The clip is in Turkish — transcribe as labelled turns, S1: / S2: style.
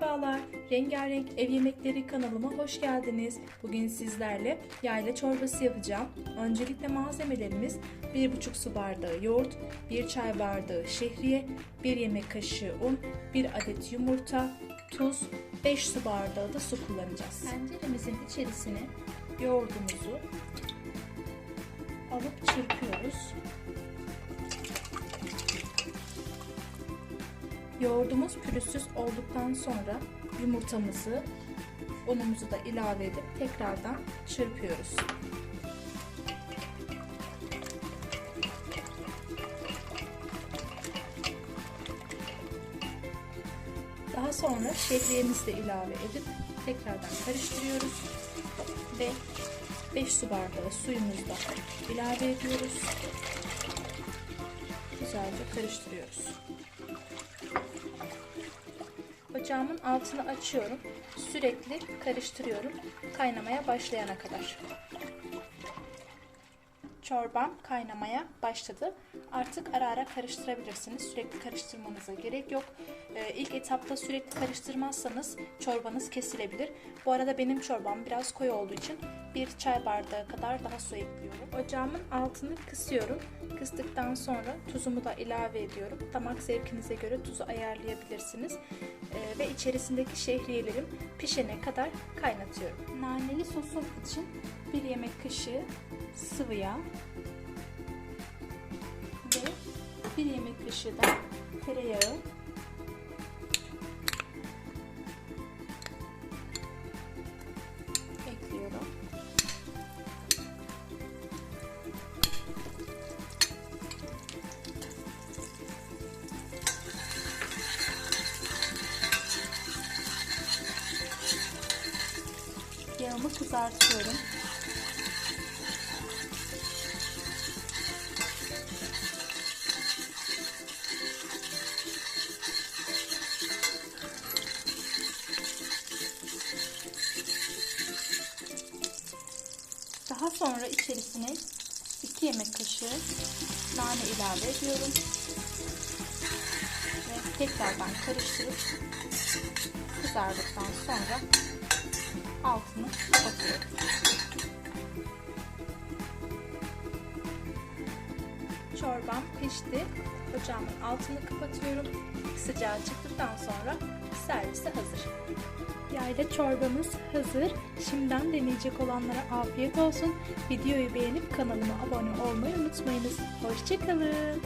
S1: Merhabalar, Rengarenk Ev Yemekleri kanalıma hoş geldiniz. Bugün sizlerle yayla çorbası yapacağım. Öncelikle malzemelerimiz 1,5 su bardağı yoğurt, 1 çay bardağı şehriye, 1 yemek kaşığı un, 1 adet yumurta, tuz, 5 su bardağı da su kullanacağız. Tenceremizin içerisine yoğurdumuzu alıp çırpıyoruz. Yoğurdumuz pürüzsüz olduktan sonra yumurtamızı, unumuzu da ilave edip tekrardan çırpıyoruz. Daha sonra şehriyemizi de ilave edip tekrardan karıştırıyoruz ve 5 su bardağı suyumuzu da ilave ediyoruz. Güzelce karıştırıyoruz. Ocağımın altını açıyorum. Sürekli karıştırıyorum kaynamaya başlayana kadar. Çorbam kaynamaya başladı. Artık ara ara karıştırabilirsiniz. Sürekli karıştırmanıza gerek yok. Ee, ilk etapta sürekli karıştırmazsanız çorbanız kesilebilir. Bu arada benim çorbam biraz koyu olduğu için bir çay bardağı kadar daha su ekliyorum. Ocağımın altını kısıyorum. Kıstıktan sonra tuzumu da ilave ediyorum. Damak zevkinize göre tuzu ayarlayabilirsiniz. Ee, ve içerisindeki şehriyelerim pişene kadar kaynatıyorum. Naneli sosum için bir yemek kaşığı sıvı yağ ve bir yemek kaşığı da tereyağı Yağımı kızartıyorum. Daha sonra içerisine 2 yemek kaşığı nane ilave ediyorum. Ve tekrardan karıştırıp kızardıktan sonra altını kapatıyorum. Çorbam pişti. Ocağımın altını kapatıyorum. Sıcağı çıktıktan sonra servise hazır. Yayla çorbamız hazır. Şimdiden deneyecek olanlara afiyet olsun. Videoyu beğenip kanalıma abone olmayı unutmayınız. Hoşçakalın.